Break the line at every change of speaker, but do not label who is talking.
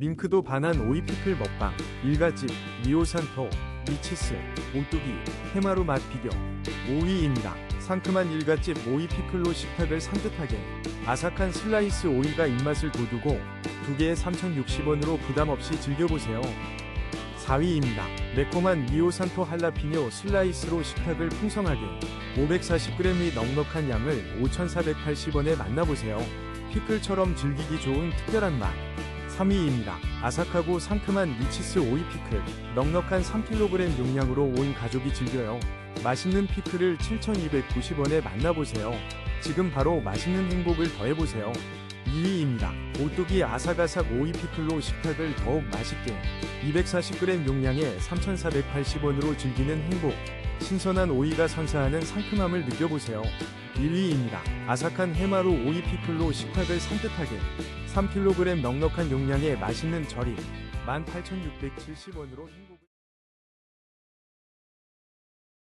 밍크도 반한 오이 피클 먹방, 일가집, 미오산토, 미치스, 오뚜기, 해마루 맛 비교, 5위입니다. 상큼한 일가집 오이 피클로 식탁을 산뜻하게, 아삭한 슬라이스 오이가 입맛을 돋우고, 두 개에 3,060원으로 부담 없이 즐겨보세요. 4위입니다. 매콤한 미오산토 할라피뇨 슬라이스로 식탁을 풍성하게, 540g의 넉넉한 양을 5,480원에 만나보세요. 피클처럼 즐기기 좋은 특별한 맛. 3위입니다. 아삭하고 상큼한 미치스 오이 피클. 넉넉한 3kg 용량으로 온 가족이 즐겨요. 맛있는 피클을 7,290원에 만나보세요. 지금 바로 맛있는 행복을 더해보세요. 2위입니다. 오뚜기 아삭아삭 오이 피클로 식탁을 더욱 맛있게 240g 용량에 3,480원으로 즐기는 행복 신선한 오이가 선사하는 상큼함을 느껴보세요. 1위입니다. 아삭한 해마루 오이 피클로 식탁을 산뜻하게 3kg 넉넉한 용량의 맛있는 절임 18,670원으로 행복을